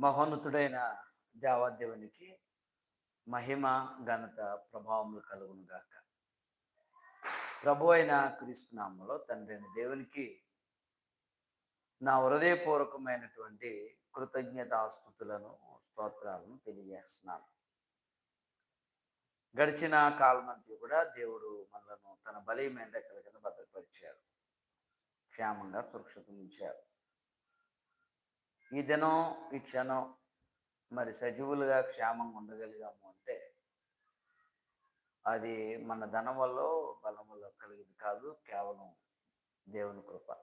మహోన్నతుడైన దేవాదేవునికి మహిమ ఘనత ప్రభావములు కలుగును గాక. ప్రభు అయిన క్రీస్తునామంలో తండ్రి అయిన దేవునికి నా హృదయపూర్వకమైనటువంటి కృతజ్ఞతాస్థుతులను స్తోత్రాలను తెలియజేస్తున్నాను. గడిచిన కాలమంతి కూడా దేవుడు మనలను తన బలీమైన రెక్కల కింద భద్రపరిచారు క్షేమంగా సురక్షితం ఉంచారు ఈ దినం ఈ క్షణం మరి సజీవులుగా క్షేమంగా ఉండగలిగాము అంటే అది మన ధనం వల్ల బలం వల్ల కలిగింది కాదు కేవలం దేవుని కృప.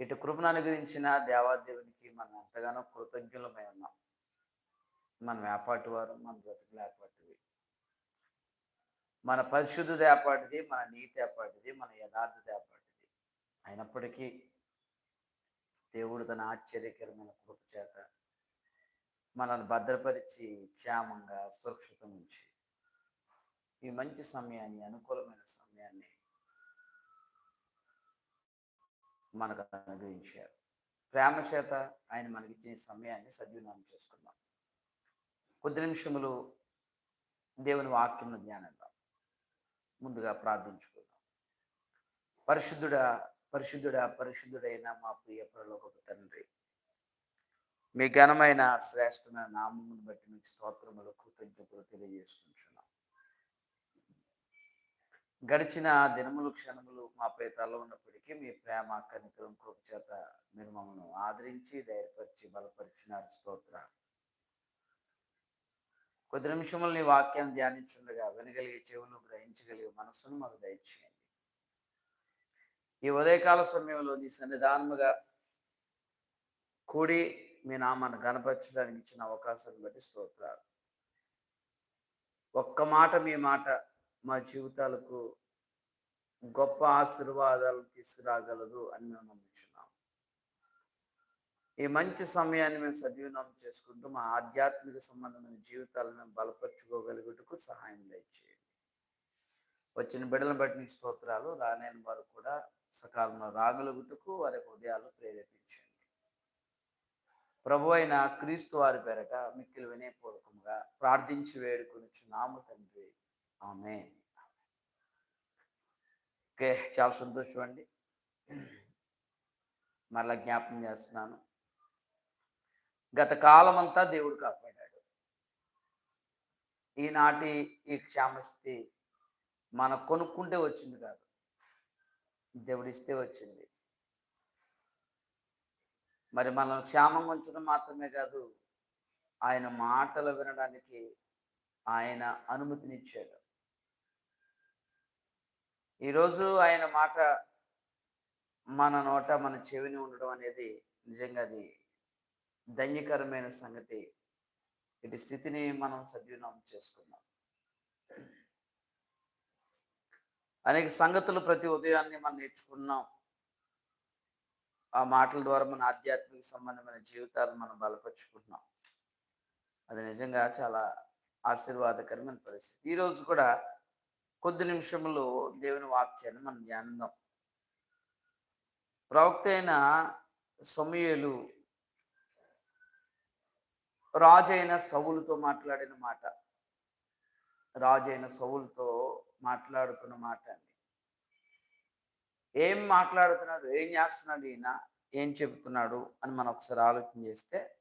ఇటు కృపను అనుగ్రహించిన దేవాదేవునికి మనం ఎంతగానో కృతజ్ఞులమై ఉన్నాం. మనం ఏపాటి వారు మన బ్రతుకులు ఏపాటివి మన పరిశుద్ధత ఏపాటిది మన నీతి ఏపాటిది మన యథార్థత ఏపాటిది అయినప్పటికీ దేవుడు తన ఆశ్చర్యకరమైన కృప చేత మనల్ని భద్రపరిచి క్షేమంగా సురక్షితం ఉంచి ఈ మంచి సమయాన్ని అనుకూలమైన సమయాన్ని మనకు అనుగ్రహించారు. ప్రేమ చేత ఆయన మనకిచ్చిన సమయాన్ని సద్వినామం చేసుకుందాం. కొద్ది నిమిషములు దేవుని వాక్యం ధ్యానిద్దాం. ముందుగా ప్రార్థించుకుందాం. పరిశుద్ధుడా పరిశుద్ధుడా పరిశుద్ధుడైన మా ప్రియ ప్రలోకపు తండ్రి. మీ ఘనమైన శ్రేష్టమైన నామమును బట్టి మీకు స్తోత్రములు కృతజ్ఞతలు తెలియజేసుకుంటున్నాం. గడిచిన దినములు క్షణములు మాపై తల ఉన్నప్పటికీ మీ ప్రేమ కనికరం కృపచేత మీరు మమ్మల్ని ఆదరించి ధైర్యపరిచి బలపరిచినారు. స్తోత్ర కొద్ది నిమిషములు నీ వాక్యాన్ని ధ్యానించుండగా వినగలిగే చెవులు గ్రహించగలిగే మనసును మాకు దయచేయండి. ఈ ఉదయకాల సమయంలో నీ సన్నిధానముగా కూడి మీ నామాన్ని గనపరచడానికి ఇచ్చిన అవకాశాన్ని బట్టి స్తోత్రాలు. ఒక్క మాట మీ మాట మా జీవితాలకు గొప్ప ఆశీర్వాదాలు తీసుకురాగలదు అని మేము నమ్ముచున్నాం. ఈ మంచి సమయాన్ని మేము సద్వినియోగం చేసుకుంటూ మా ఆధ్యాత్మిక సంబంధమైన జీవితాలను మేము బలపరుచుకోగలుగుటకు సహాయం దయచేయండి. వచ్చిన బిడ్డలను బట్టి స్తోత్రాలు రానైన వారు కూడా సకాలంలో రాగలుగుటకు వారి హృదయాలు ప్రేరేపించండి. ప్రభు అయిన క్రీస్తు వారి పేరట మిక్కిలి వినయపూర్వకంగా ప్రార్థించి వేడుకొని నామ తండ్రి. ఆమె ఓకే చాలా సంతోషం అండి. మరలా జ్ఞాపకం చేస్తున్నాను. గత కాలం అంతా దేవుడు కాపాడాడు. ఈనాటి ఈ క్షామస్థితి మన కొనుక్కుంటే వచ్చింది కాదు. దేవుడిస్తే వచ్చింది. మరి మనం క్షేమం ఉంచడం మాత్రమే కాదు ఆయన మాటలు వినడానికి ఆయన అనుమతినిచ్చాడు. ఈరోజు ఆయన మాట మన నోట మన చెవిని ఉండడం అనేది నిజంగా అది ధన్యకరమైన సంగతి. ఇటు స్థితిని మనం సద్వినియోగం చేసుకున్నాం అనేక సంగతులు ప్రతి ఉదయాన్ని మనం నేర్చుకున్నాం. ఆ మాటల ద్వారా మన ఆధ్యాత్మిక సంబంధమైన జీవితాలను మనం బలపరుచుకుంటున్నాం. అది నిజంగా చాలా ఆశీర్వాదకరమైన పరిస్థితి. ఈరోజు కూడా కొద్ది నిమిషములు దేవుని వాక్యాన్ని మనం ధ్యానిద్దాం. ప్రవక్త అయిన సమయలు రాజైన సవులతో మాట్లాడిన మాట. రాజైన సౌలుతో మాట్లాడుతున్న మాట అండి. ఏం మాట్లాడుతున్నాడు? ఏం చేస్తున్నాడు ఈయన? ఏం చెబుతున్నాడు? అని మనం ఒకసారి ఆలోచన చేస్తే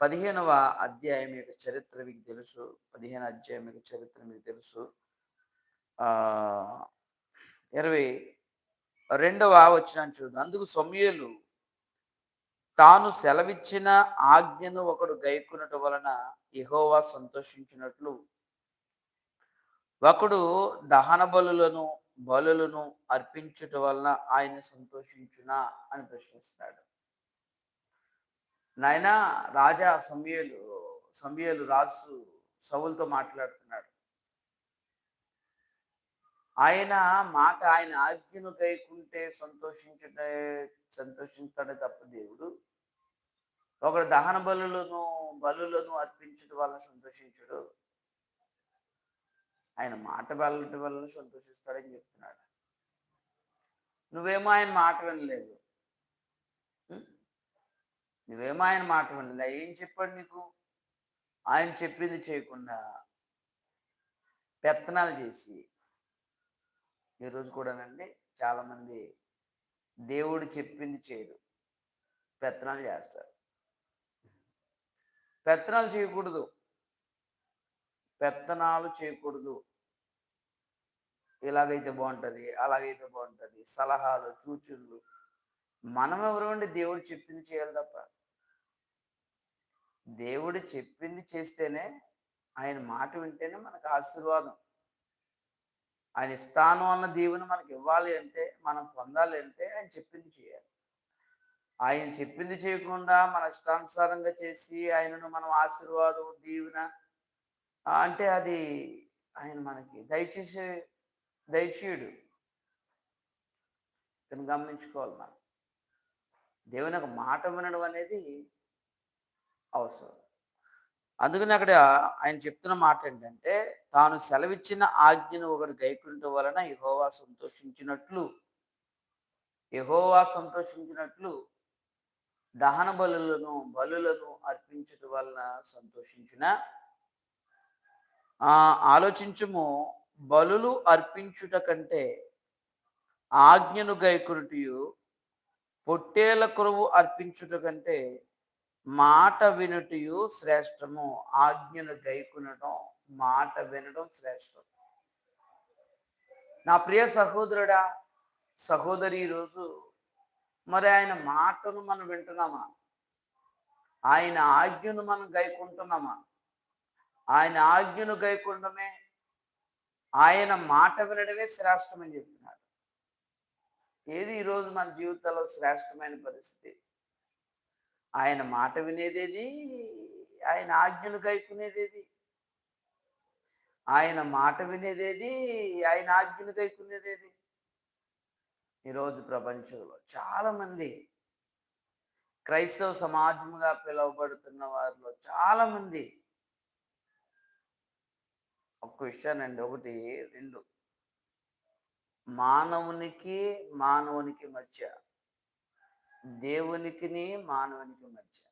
పదిహేనవ అధ్యాయం యొక్క చరిత్ర మీకు తెలుసు. పదిహేను అధ్యాయం యొక్క చరిత్ర మీకు తెలుసు. ఇరవై రెండవ వచ్చిన చూద్దాం. అందుకు సొమ్యులు తాను సెలవిచ్చిన ఆజ్ఞను ఒకడు గైకునట వలన ఎహోవా సంతోషించినట్లు ఒకడు దహన బలులను బలులను అర్పించుట వలన ఆయన సంతోషించునా అని ప్రశ్నిస్తున్నాడు నాయన రాజా సమయలు సమయలు రాజు సవులతో మాట్లాడుతున్నాడు. ఆయన మాట ఆయన ఆజ్ఞను గైకుంటే సంతోషించటే సంతోషించడే తప్ప దేవుడు. ఒకడు దహన బలులను బలులను అర్పించడం వల్ల సంతోషించడు. ఆయన మాట వెళ్ళటం వల్ల సంతోషిస్తాడని చెప్తున్నాడు. నువ్వేమో ఆయన మాట వినలేదు. నువ్వేమో ఆయన మాట వినలేదు. ఏం చెప్పాడు నీకు? ఆయన చెప్పింది చేయకుండా పెత్తనాలు చేసి ఈరోజు కూడానండి చాలామంది దేవుడు చెప్పింది చేయరు. పెత్తనాలు చేస్తారు. పెత్తనాలు చేయకూడదు. పెత్తనాలు చేయకూడదు. ఇలాగైతే బాగుంటుంది అలాగైతే బాగుంటుంది సలహాలు సూచనలు. మనం ఎవరు దేవుడు చెప్పింది చేయాలి తప్ప? దేవుడు చెప్పింది చేస్తేనే ఆయన మాట వింటేనే మనకు ఆశీర్వాదం. ఆయన ఇస్తాను అన్న దేవుని మనకి ఇవ్వాలి అంటే మనం పొందాలి అంటే ఆయన చెప్పింది చేయాలి. ఆయన చెప్పింది చేయకుండా మన ఇష్టానుసారంగా చేసి ఆయనను మనం ఆశీర్వాదం దీవెన అంటే అది ఆయన మనకి దయచేసే దయచేయుడు. ఇతను గమనించుకోవాలి మనం. దేవుని ఒక మాట వినడం అనేది అవసరం. అందుకని అక్కడ ఆయన చెప్తున్న మాట ఏంటంటే తాను సెలవిచ్చిన ఆజ్ఞను ఒకటి గైకుండటం వలన యహోవా సంతోషించినట్లు యహోవా సంతోషించినట్లు దహన బలులను బలులను అర్పించటం వలన సంతోషించిన ఆలోచించము బలులు అర్పించుట కంటే ఆజ్ఞను గైకునుటియు పొట్టేల కొరువు అర్పించుట కంటే మాట వినుటయు శ్రేష్టము. ఆజ్ఞను గైకునడం మాట వినడం శ్రేష్టం. నా ప్రియ సహోదరుడా సహోదరి ఈరోజు మరి ఆయన మాటను మనం వింటున్నామా? ఆయన ఆజ్ఞను మనం గైకుంటున్నామా? ఆయన ఆజ్ఞను గైకుండమే ఆయన మాట వినడమే శ్రేష్టమని చెప్తున్నాడు. ఏది ఈరోజు మన జీవితంలో శ్రేష్టమైన పరిస్థితి? ఆయన మాట వినేదేది? ఆయన ఆజ్ఞను గైకునేదేది? ఆయన మాట వినేదేది? ఆయన ఆజ్ఞను గైకునేదేది? ఈరోజు ప్రపంచంలో చాలామంది క్రైస్తవ సమాజముగా పిలువబడుతున్న వారిలో చాలామంది ఒక్క విషయానండి ఒకటి రెండు. మానవునికి మానవునికి మధ్య దేవునికిని మానవునికి మధ్య.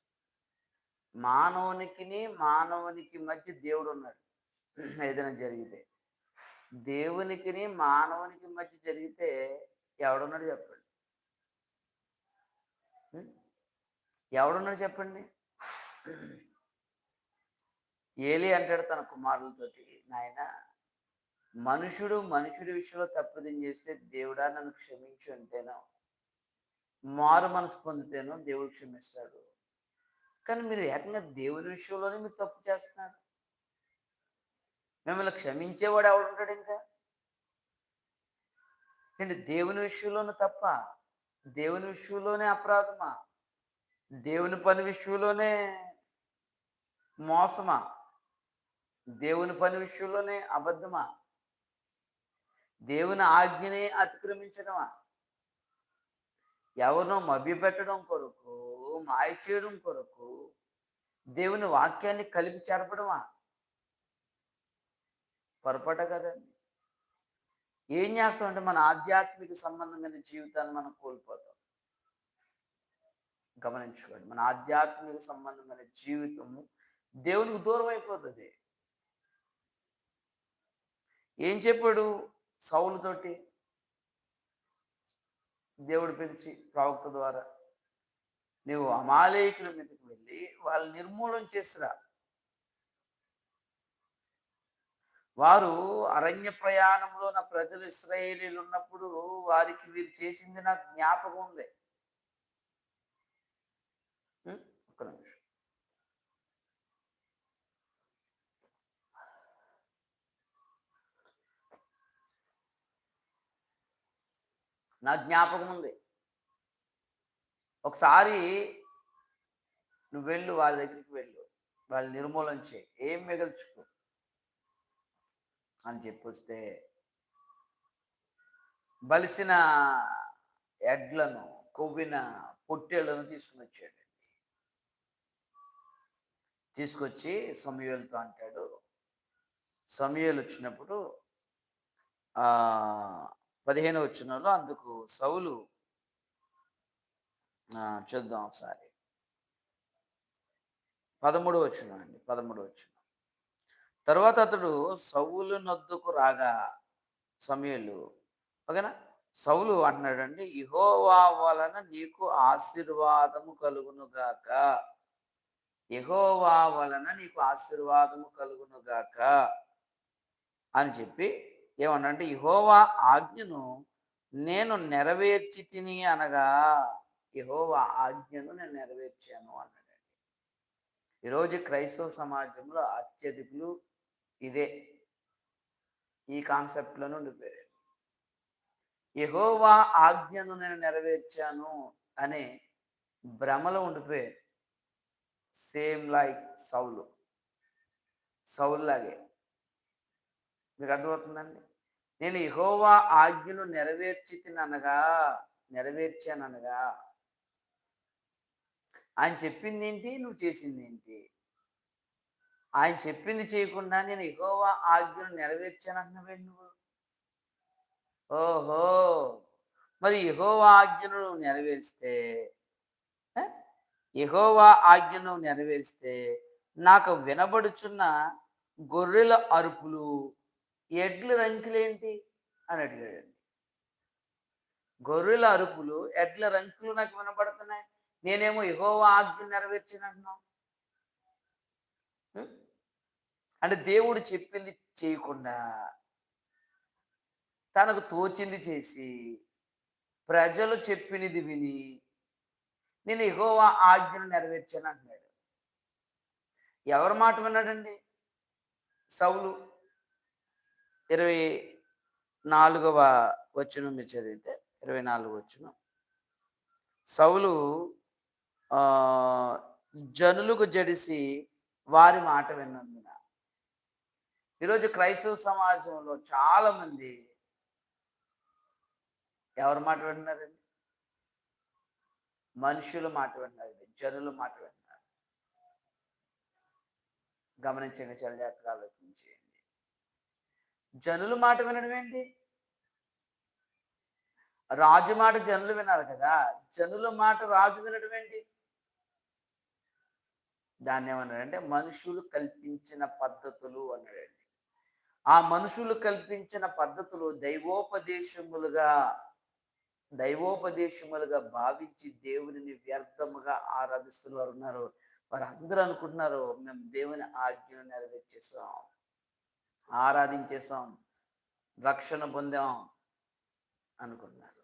మానవునికిని మానవునికి మధ్య దేవుడు ఉన్నాడు ఏదైనా జరిగితే. దేవునికిని మానవునికి మధ్య జరిగితే ఎవడున్నాడు చెప్పండి. ఎవడున్నాడు చెప్పండి? ఏలి అంటాడు తన కుమారులతోటి. నాయన మనుషుడు మనుషుడి విషయంలో తప్పుదం చేస్తే దేవుడా నన్ను క్షమించు అంటేనో మారు మనసు పొందితేనో దేవుడు క్షమిస్తాడు. కానీ మీరు ఏకంగా దేవుని విషయంలోనే మీరు తప్పు చేస్తున్నారు. మిమ్మల్ని క్షమించేవాడు ఎవడుంటాడు ఇంకా? ఏంటి దేవుని విషయంలోనే తప్ప దేవుని విషయంలోనే అపరాధమా? దేవుని పని విషయంలోనే మోసమా? దేవుని పని విషయంలోనే అబద్ధమా? దేవుని ఆజ్ఞని అతిక్రమించడమా ఎవరినో మభ్యపెట్టడం కొరకు మాయ చేయడం కొరకు దేవుని వాక్యాన్ని కలిపి చేరపడమా? పొరపాట కదండి ఏం చేస్తాం అంటే మన ఆధ్యాత్మిక సంబంధమైన జీవితాన్ని మనం కోల్పోతాం. గమనించుకోండి మన ఆధ్యాత్మిక సంబంధమైన జీవితము దేవునికి దూరం అయిపోతుంది ఏం చెప్పాడు సౌలుతోటి దేవుడు పిలిచి ప్రవక్త ద్వారా నువ్వు అమాలేకుల మీదకి వెళ్ళి వాళ్ళు నిర్మూలన చేసిరా. వారు అరణ్య ప్రయాణంలో నా ప్రజలు ఇస్రాయేలీలు ఉన్నప్పుడు వారికి వీరు చేసింది నాకు జ్ఞాపకం ఉంది ఒక్క నిమిషం నా జ్ఞాపకం ఉంది. ఒకసారి నువ్వు వెళ్ళు వాళ్ళ దగ్గరికి వెళ్ళు. వాళ్ళు నిర్మూలన చేయి. ఏం మిగల్చుకో. అని చెప్పొస్తే బలిసిన ఎడ్లను కొవ్విన పొట్టేళ్ళను తీసుకుని వచ్చాడండి. తీసుకొచ్చి సమయలతో అంటాడు. సమయలు వచ్చినప్పుడు పదిహేను వచ్చినలో అందుకు సౌలు చూద్దాం ఒకసారి. పదమూడు వచ్చిన అండి పదమూడు వచ్చిన తర్వాత అతడు సౌలు నొద్దుకు రాగా సమయలు ఓకేనా? సౌలు అంటున్నాడండి ఇహోవా వలన నీకు ఆశీర్వాదము కలుగునుగాక. ఇహోవా వలన నీకు ఆశీర్వాదము కలుగునుగాక అని చెప్పి ఏమన్నంటే ఇహోవా ఆజ్ఞను నేను నెరవేర్చి తిని అనగా ఇహోవా ఆజ్ఞను నేను నెరవేర్చాను అన్నాడండి. ఈరోజు క్రైస్తవ సమాజంలో అత్యధికులు ఇదే ఈ కాన్సెప్ట్లను ఉండిపోయారు యహోవా ఆజ్ఞను నేను నెరవేర్చాను అనే భ్రమలో ఉండిపోయారు. సేమ్ లైక్ సౌలు. సౌలు లాగే. మీకు అర్థమవుతుందండి? నేను యహోవా ఆజ్ఞను నెరవేర్చి తిననగా నెరవేర్చాననగా. ఆయన చెప్పింది ఏంటి నువ్వు చేసింది ఏంటి ఆయన చెప్పింది చేయకుండా నేను యహోవా ఆజ్ఞను నెరవేర్చానంటున్నావే నువ్వు? ఓహో! మరి యహోవా ఆజ్ఞను నెరవేరిస్తే యహోవా ఆజ్ఞను నెరవేరిస్తే నాకు వినబడుచున్న గొర్రెల అరుపులు ఎడ్ల రంకులేంటి? అని అడిగాడండి. గొర్రెల అరుపులు ఎడ్ల రంకులు నాకు వినబడుతున్నాయి నేనేమో యహోవా ఆజ్ఞ నెరవేర్చినట్టున్నావు అంటే దేవుడు చెప్పింది చేయకుండా తనకు తోచింది చేసి ప్రజలు చెప్పినది విని నేను ఎగోవా ఆజ్ఞను నెరవేర్చాను అంటున్నాడు. ఎవరి మాట విన్నాడండి? సౌలు. ఇరవై నాలుగవ వచ్చును మీరు చదివితే ఇరవై నాలుగు వచ్చును సౌలు జనులకు జడిసి వారి మాట విన్నందున. ఈరోజు క్రైస్తవ సమాజంలో చాలామంది ఎవరు మాట విన్నారండి? మనుషులు మాట విన్నారండి జనులు మాట విన్నారు. గమనించండి చాలా జాగ్రత్తగా జనులు మాట వినడం ఏంటి? రాజు మాట జనులు విన్నారు కదా. జనుల మాట రాజు వినడం ఏంటి? దాన్ని ఏమన్నాడంటే మనుషులు కల్పించిన పద్ధతులు అన్నాడండి ఆ మనుషులు కల్పించిన పద్ధతులు దైవోపదేశములుగా దైవోపదేశములుగా భావించి దేవుని వ్యర్థముగా ఆరాధిస్తున్న వారు ఉన్నారు. వారు అందరూ అనుకుంటున్నారు మేము దేవుని ఆజ్ఞను నెరవేర్చేసాం. ఆరాధించేసాం రక్షణ పొందాం అనుకున్నారు.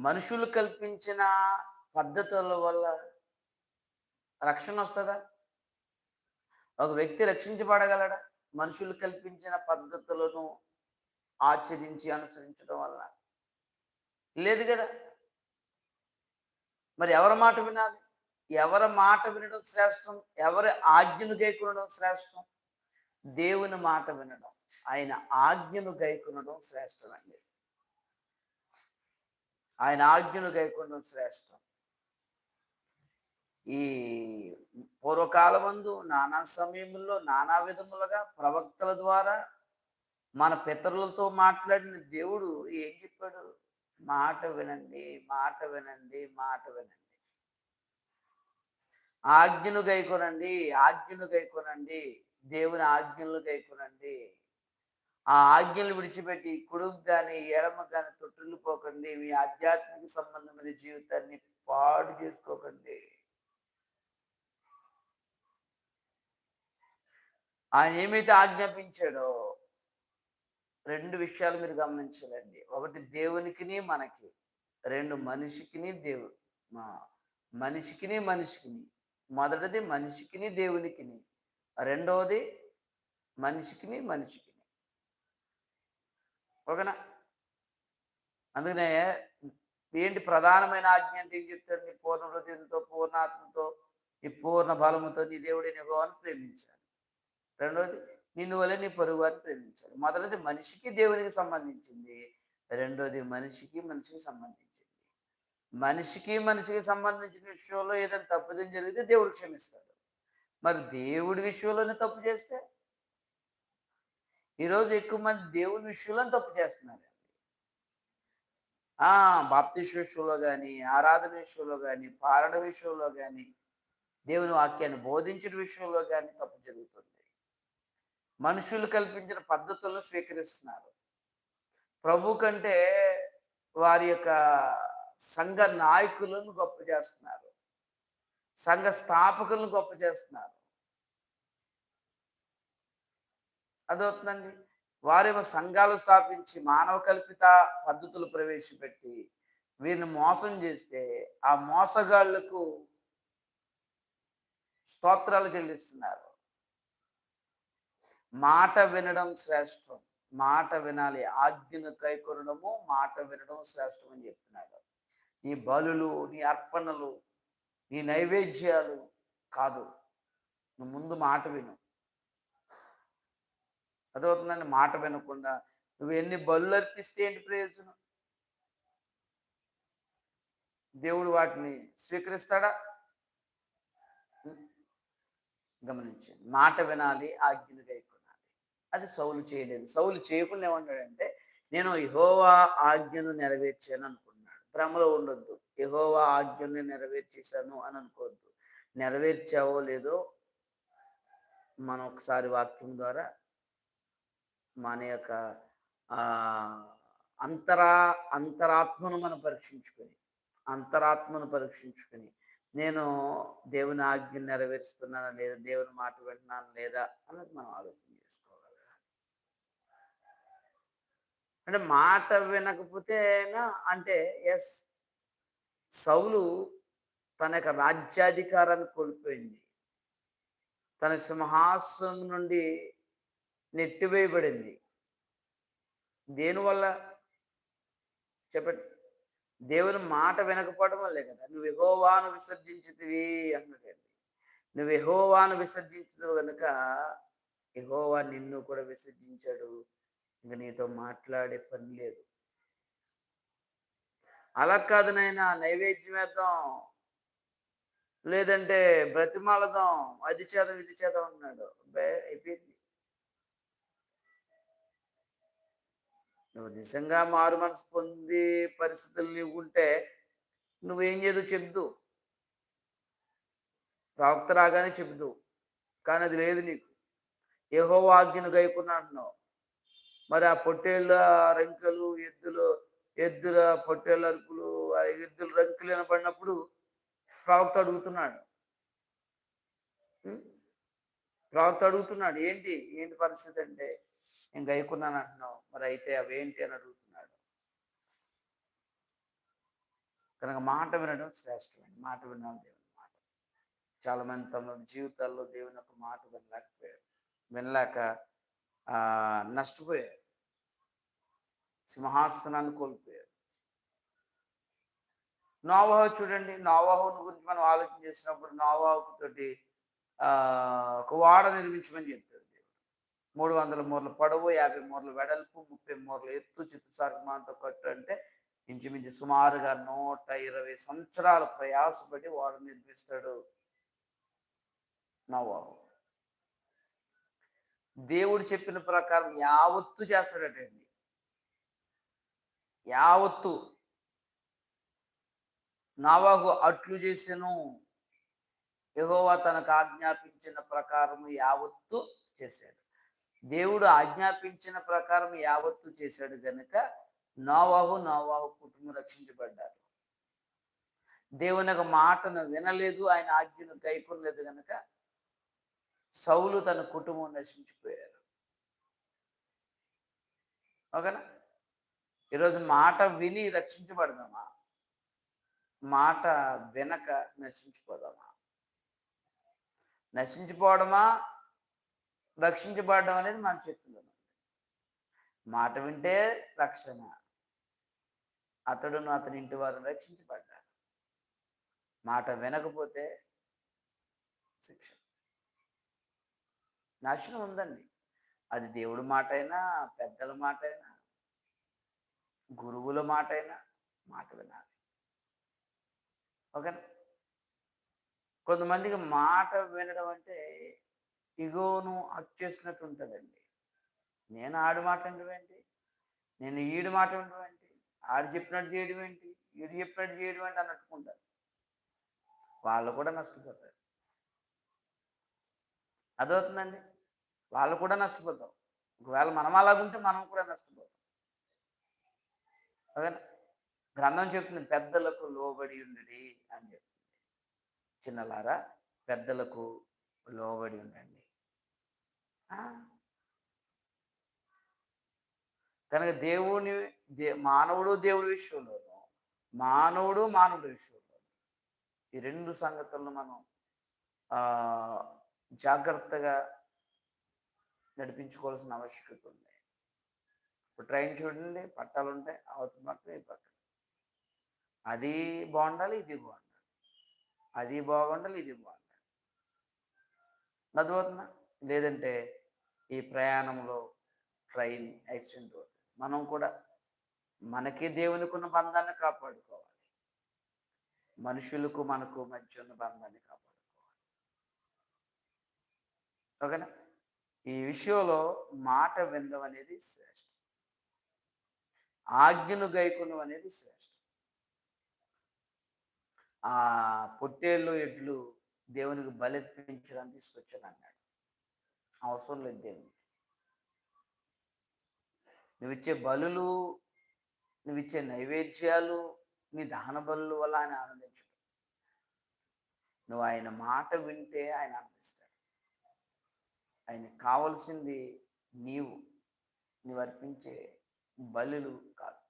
మనుషులు కల్పించిన పద్ధతుల వల్ల రక్షణ వస్తుందా? ఒక వ్యక్తి రక్షించబడగలడా? మనుషులు కల్పించిన పద్ధతులను ఆచరించి అనుసరించడం వల్ల లేదు కదా? మరి ఎవరి మాట వినాలి? ఎవరి మాట వినడం శ్రేష్టం? ఎవరి ఆజ్ఞను గైకొనడం శ్రేష్టం? దేవుని మాట వినడం ఆయన ఆజ్ఞను గైకొనడం శ్రేష్టమండి. ఆయన ఆజ్ఞను గైకొనడం శ్రేష్టం. ఈ పూర్వకాలమందు నానా సమయంలో నానా విధములుగా ప్రవక్తల ద్వారా మన పితరులతో మాట్లాడిన దేవుడు ఏం చెప్పాడు? మాట వినండి మాట వినండి మాట వినండి. ఆజ్ఞను గైకొనండి ఆజ్ఞను గైకొనండి. దేవుని ఆజ్ఞలు కైకునండి. ఆ ఆజ్ఞలు విడిచిపెట్టి కుడుము కానీ ఎడమ కానీ తొట్టులు పోకండి మీ ఆధ్యాత్మిక సంబంధమైన జీవితాన్ని పాడు చేసుకోకండి. ఆయన ఏమైతే ఆజ్ఞాపించాడో రెండు విషయాలు మీరు గమనించాలండి. ఒకటి దేవునికిని మనకి. రెండు మనిషికిని దేవు మనిషికిని మనిషికిని. మొదటిది మనిషికిని దేవునికిని. రెండవది మనిషికిని మనిషికిని. ఓకేనా? అందుకనే ఏంటి ప్రధానమైన ఆజ్ఞ అంటే ఏం చెప్తాడు నీ పూర్ణ హృదయంతో పూర్ణాత్మతో నీ పూర్ణ బలముతో నీ దేవుడిని అని ప్రేమించాలి. రెండవది నిన్ను వల్ల నీ పొరుగు వారిని ప్రేమించాలి. మొదలది మనిషికి దేవునికి సంబంధించింది. రెండోది మనిషికి మనిషికి సంబంధించింది. మనిషికి మనిషికి సంబంధించిన విషయంలో ఏదైనా తప్పుదని జరిగితే దేవుడు క్షమిస్తాడు. మరి దేవుడి విషయంలోనే తప్పు చేస్తే? ఈరోజు ఎక్కువ మంది దేవుని విషయంలోనే తప్పు చేస్తున్నారు. బాప్తిష్ విషయంలో కానీ ఆరాధన విషయంలో కానీ పారడ విషయంలో కానీ దేవుని వాక్యాన్ని బోధించిన విషయంలో కానీ తప్పు జరుగుతుంది. మనుషులు కల్పించిన పద్ధతులను స్వీకరిస్తున్నారు. ప్రభు కంటే వారి యొక్క సంఘ నాయకులను గొప్ప చేస్తున్నారు. సంఘ స్థాపకులను గొప్ప చేస్తున్నారు. అదవుతుందండి వారేమో సంఘాలు స్థాపించి మానవ కల్పిత పద్ధతులు ప్రవేశపెట్టి వీరిని మోసం చేస్తే ఆ మోసగాళ్ళకు స్తోత్రాలు చెల్లిస్తున్నారు. మాట వినడం శ్రేష్టం. మాట వినాలి. ఆజ్ఞను కైకొనడము మాట వినడం శ్రేష్టం అని చెప్తున్నాడు నీ బలులు నీ అర్పణలు నీ నైవేద్యాలు కాదు. నువ్వు ముందు మాట విను. అదవుతుందండి మాట వినకుండా నువ్వు ఎన్ని బలు అర్పిస్తే ఏంటి ప్రయోజనం? దేవుడు వాటిని స్వీకరిస్తాడా? గమనించి మాట వినాలి ఆజ్ఞలు గైకొనాలి. అది సౌలు చేయలేదు. సౌలు చేయకుండా ఏమన్నాడంటే నేను యహోవా ఆజ్ఞను నెరవేర్చాను అనుకున్నాడు భ్రమలో ఉండొద్దు. యహోవా ఆజ్ఞను నెరవేర్చేశాను అని అనుకోవద్దు. నెరవేర్చావో లేదో మనం ఒకసారి వాక్యం ద్వారా మన యొక్క అంతరా అంతరాత్మను మనం పరీక్షించుకొని అంతరాత్మను పరీక్షించుకొని నేను దేవుని ఆజ్ఞ నెరవేరుస్తున్నానా లేదా దేవుని మాట వింటున్నాను లేదా అన్నది మనం ఆలోచన చేసుకోగలగాలి. అంటే మాట వినకపోతేనా అంటే ఎస్ సౌలు తన యొక్క రాజ్యాధికారాన్ని కోల్పోయింది. తన సింహాసనం నుండి నెట్టివేయబడింది. దేనివల్ల చెప్పండి. దేవుని మాట వినకపోవడం వల్లే కదా. నువ్వు ఎహోవాను విసర్జించితివి అన్నదండి నువ్వు ఎహోవాను విసర్జించదు కనుక ఎహోవా నిన్ను కూడా విసర్జించాడు. ఇంక నీతో మాట్లాడే పని లేదు. అలా కాదు నైనా నైవేద్యం వేద్దాం లేదంటే బ్రతిమాలదాం అది చేద్దాం ఇది చేద్దాం అన్నాడు అయిపోయింది. నువ్వు నిజంగా మారు మనసు పొంది పరిస్థితులు నీవు ఉంటే నువ్వేం చేయదు చెబుదు ప్రవక్త రాగానే చెబుదు కానీ అది లేదు నీకు. ఏహో ఆజ్ఞను గైకున్నా అంటున్నావు మరి ఆ పొట్టేళ్ళ రంకెలు ఎద్దులు ఎద్దుల పొట్టేళ్ళ అరుపులు ఆ ఎద్దుల రంకులు వినపడినప్పుడు ప్రవక్త అడుగుతున్నాడు. ప్రవక్త అడుగుతున్నాడు ఏంటి? ఏంటి పరిస్థితి అంటే? నేను గైకున్నాను అంటున్నావు. మరి అయితే అవేంటి అని అడుగుతున్నాడు. కనుక మాట వినడం శ్రేష్టమండి మాట వినాలి దేవుని మాట. చాలామంది తమ జీవితాల్లో దేవుని యొక్క మాట వినలేకపోయారు. వినలేక నష్టపోయారు. సింహాసనాన్ని కోల్పోయారు. నోవాహు చూడండి నోవాహుని గురించి మనం ఆలోచన చేసినప్పుడు నోవాహు తోటి ఒక వాడ నిర్మించమని చెప్తారు మూడు వందల మూరల పొడవు యాభై మూరల వెడల్పు ముప్పై మూరల ఎత్తు చిత్తు కట్టు అంటే ఇంచుమించు సుమారుగా నూట ఇరవై సంవత్సరాల ప్రయాసపడి వాడు నిర్మిస్తాడు నోవాహు. దేవుడు చెప్పిన ప్రకారం యావత్తు చేస్తాడటండి. యావత్తు నావాకు అట్లు చేసాను. ఎగోవా తనకు ఆజ్ఞాపించిన ప్రకారం యావత్తు చేశాడు. దేవుడు ఆజ్ఞాపించిన ప్రకారం యావత్తు చేశాడు గనుక నోవాహు నోవాహు కుటుంబం రక్షించబడ్డారు దేవుని యొక్క మాటను వినలేదు ఆయన ఆజ్ఞను కైకొనలేదు గనుక సౌలు తన కుటుంబం నశించిపోయారు ఓకేనా? ఈరోజు మాట విని రక్షించబడదామా? మాట వినక నశించిపోదామా? నశించిపోవడమా? రక్షించబడడం అనేది మన చేతుల్లో మాట వింటే రక్షణ. అతడును అతని ఇంటి వారు రక్షించబడ్డారు. మాట వినకపోతే శిక్ష. నాశనం ఉందండి. అది దేవుడి మాట అయినా పెద్దల మాట అయినా గురువుల మాట అయినా మాట వినాలి. ఓకేనా? కొంతమందికి మాట వినడం అంటే ఇగోను అచ్చేసినట్టు ఉంటుందండి. నేను ఆడు మాట ఏంటి? నేను ఈడు మాట ఏంటి? ఆడు చెప్పినట్టు చేయడం ఏంటి? ఈడు చెప్పినట్టు చేయడం ఏంటి అన్నట్టుకుంటారు. వాళ్ళు కూడా నష్టపోతారు. అదవుతుందండి వాళ్ళు కూడా నష్టపోతాం ఒకవేళ మనం అలాగుంటే మనం కూడా నష్టపోతాం. అదే గ్రంథం చెప్తుంది పెద్దలకు లోబడి ఉండండి అని చెప్తుంది. చిన్నలారా పెద్దలకు లోబడి ఉండండి. కనుక దేవుని దే మానవుడు దేవుడి విషయంలోను మానవుడు మానవుడి విషయంలో ఈ రెండు సంగతులను మనం జాగ్రత్తగా నడిపించుకోవాల్సిన ఆవశ్యకత ఉంది. ఇప్పుడు ట్రైన్ చూడండి పట్టాలు ఉంటాయి అవతల పక్కన ఈ పక్కన అది బాగుండాలి ఇది బాగుండాలి. అది బాగుండాలి ఇది బాగుండాలి. నదువుతున్నా లేదంటే ఈ ప్రయాణంలో ట్రైన్ యాక్సిడెంట్ అవుతుంది. మనం కూడా మనకి దేవునికి ఉన్న బంధాన్ని కాపాడుకోవాలి. మనుషులకు మనకు మధ్య ఉన్న బంధాన్ని కాపాడుకోవాలి. ఓకేనా? ఈ విషయంలో మాట వినడం అనేది శ్రేష్ట ఆజ్ఞను గైకొనడం అనేది శ్రేష్టం. ఆ పొట్టేళ్ళు ఎడ్లు దేవునికి బలెత్తించడానికి తీసుకొచ్చాను అన్నాడు. అవసరం లేదు దేవునికి. నువ్వు ఇచ్చే బలులు నువ్వు ఇచ్చే నైవేద్యాలు నీ దహన బలుల వల్ల ఆయన ఆనందించడు. నువ్వు ఆయన మాట వింటే ఆయన ఆనందిస్తాడు. ఆయన కావలసింది నీవు. నువ్వు అర్పించే బలులు కాదు.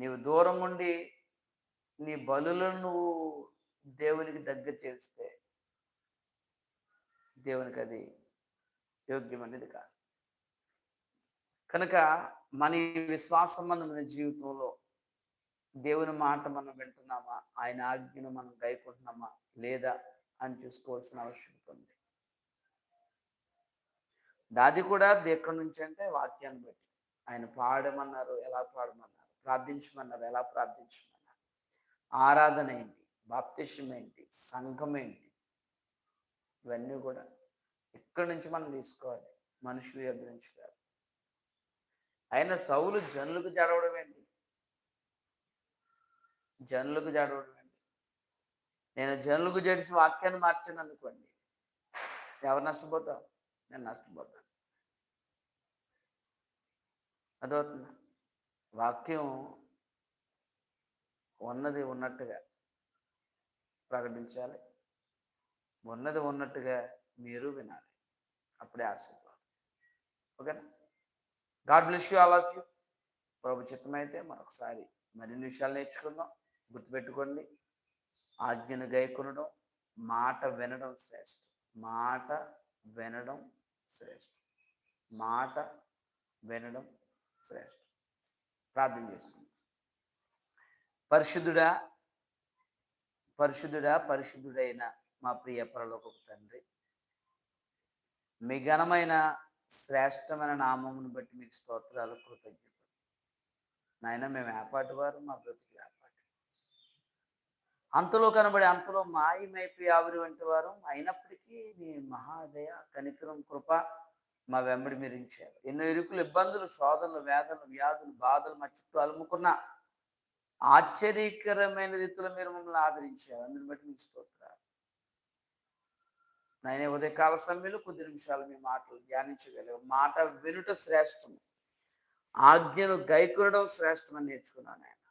నీవు దూరం ఉండి నీ బలులను నువ్వు దేవునికి దగ్గర చేస్తే దేవునికి అది యోగ్యమనేది కాదు. కనుక మన విశ్వాసం విశ్వాస జీవితంలో దేవుని మాట మనం వింటున్నామా? ఆయన ఆజ్ఞను మనం గైకుంటున్నామా? లేదా అని చూసుకోవాల్సిన ఆవశ్యకత ఉంది. దాది కూడా ఎక్కడి నుంచి అంటే వాక్యాన్ని బట్టి. ఆయన పాడమన్నారు ఎలా పాడమన్నారు ప్రార్థించమన్నారు ఎలా ప్రార్థించమన్నారు. ఆరాధన ఏంటి? బాప్తిష్యం ఏంటి? సంఘం ఏంటి? ఇవన్నీ కూడా ఇక్కడి నుంచి మనం తీసుకోవాలి? మనుషుల యొద్ద నుంచి కాదు. ఆయన సౌలు జనులకు జడవడం ఏంటి? జనులకు జడవడం ఏంటి? నేను జనులకు జడిసి వాక్యాన్ని మార్చాను అనుకోండి. ఎవరు నష్టపోతావు నేను నష్టపోతాను. అదవుతుందా వాక్యం ఉన్నది ఉన్నట్టుగా ప్రకటించాలి. ఉన్నది ఉన్నట్టుగా మీరు వినాలి. అప్పుడే ఆశీర్వాదం. ఓకేనా? God bless you all of you. ప్రభు చిత్తమైతే మరొకసారి మరిన్ని విషయాలు నేర్చుకుందాం. గుర్తుపెట్టుకోండి. ఆజ్ఞను గైకొనడం మాట వినడం శ్రేష్ఠం. మాట వినడం శ్రేష్ఠం. మాట వినడం శ్రేష్ఠ ప్రార్థన చేసుకుందాం. పరిశుద్ధుడా పరిశుద్ధుడా పరిశుద్ధుడైన మా ప్రియ పరలోకపు తండ్రి మీ ఘనమైన శ్రేష్టమైన నామమును బట్టి మీకు స్తోత్రాలు కృతజ్ఞతలు. నాయన మేము ఏపాటి వారు మా బ్రతుకులు ఏపాటి అంతలో కనబడి అంతలో మాయమైపోయి ఆవిరి వంటి వారు అయినప్పటికీ మీ మహాదయ కనికరం కృప మా వెంబడి మీరు ఇచ్చారు. ఎన్నో ఇరుకులు ఇబ్బందులు శోధనలు వేదనలు వ్యాధులు బాధలు మా చుట్టూ అలుముకున్న ఆశ్చర్యకరమైన రీతిలో మీరు మమ్మల్ని ఆదరించారు. అందుని బట్టి మీకు స్తోత్రాలు. నాయన ఉదయకాల సమయంలో కొద్ది నిమిషాలు మీ మాటలు ధ్యానించగలిగాం. మాట వినుట శ్రేష్టము. ఆజ్ఞను గైకొనడం శ్రేష్టమని నేర్చుకున్నాను ఆయన.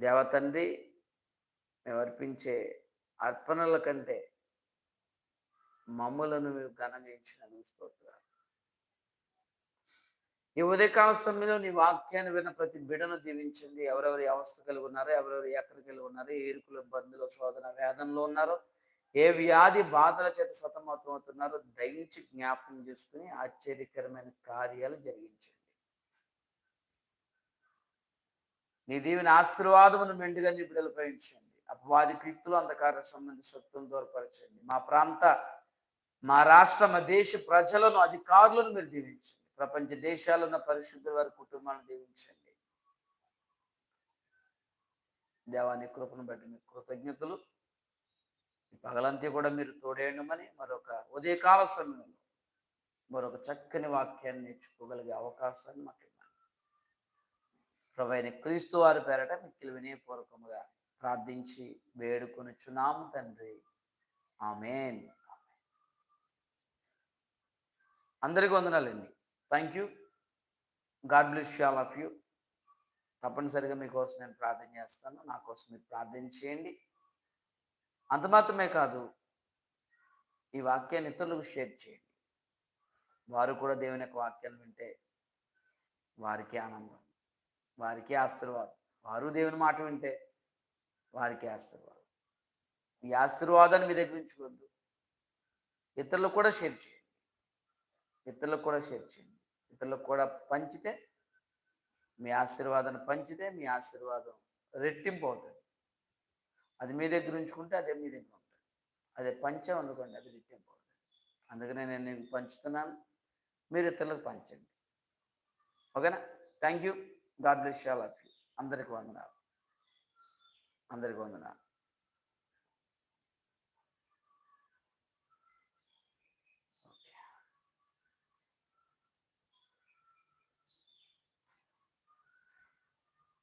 దేవతండ్రి మేము అర్పించే అర్పణల కంటే మమ్ములను మీరు ఘనంగా ఇచ్చిన స్తోత్రాలు. ఈ ఉదయకాల సమయంలో నీ వాక్యాన్ని విన్న ప్రతి బిడను దీవించండి. ఎవరెవరి అవస్థ కలిగి ఉన్నారో ఎవరెవరు ఎక్కడికి కలిగి ఉన్నారో ఏ ఇరుకుల శోధన వేదనలో ఉన్నారో ఏ వ్యాధి బాధల చేత సతమతం అవుతున్నారో దయించి జ్ఞాపకం చేసుకుని ఆశ్చర్యకరమైన కార్యాలు జరిగించండి. నీ దీవిని ఆశీర్వాదమును మెండుగా నీ బిడ్డలు ఉంచండి. అపవాది కీర్తులు అంధకార సంబంధించి శక్తులను దూరపరచండి మా ప్రాంత మా రాష్ట్ర మా దేశ ప్రజలను అధికారులను మీరు దీవించండి. ప్రపంచ దేశాల్లో ఉన్న పరిశుద్ధుల వారి కుటుంబాలను దీవించండి. దేవాని కృపను బట్టి మీకు కృతజ్ఞతలు. పగలంతా కూడా మీరు తోడేయడమని మరొక ఉదయకాల సమయంలో మరొక చక్కని వాక్యాన్ని నేర్చుకోగలిగే అవకాశాన్ని మాకు ఇవ్వండి. క్రీస్తు వారి పేరట మిక్కిలి వినయపూర్వకముగా ప్రార్థించి వేడుకొనుచున్నాము తండ్రి. ఆమెన్. అందరికీ వందనాలండి. Thank you God bless you all of you తప్పనిసరిగా మీకోసం నేను ప్రార్థన చేస్తాను. నా కోసం మీరు ప్రార్థన చేయండి. అంత మాత్రమే కాదు ఈ వాక్యాన్ని ఇతరులకు షేర్ చేయండి. వారు కూడా దేవుని యొక్క వాక్యాన్ని వింటే వారికి ఆనందం వారికి ఆశీర్వాదం. వారు దేవుని మాట వింటే వారికి ఆశీర్వాదం. ఈ ఆశీర్వాదాన్ని మీ దగ్గర ఉంచుకోవద్దు. ఇతరులకు కూడా షేర్ చేయండి. ఇతరులకు కూడా షేర్ చేయండి. ఇతరులకు కూడా పంచితే మీ ఆశీర్వాదాన్ని పంచితే మీ ఆశీర్వాదం రెట్టింపు అవుతుంది. అది మీ దగ్గర ఉంచుకుంటే అదే మీ దగ్గర ఉంటుంది. అదే పంచం అనుకోండి అది రెట్టింపు అవుతుంది. అందుకనే నేను నేను పంచుతున్నాను. మీరు ఇతరులకు పంచండి. ఓకేనా? Thank you. God bless all of you. అందరికి వందనాలు. అందరికి వందనాలు.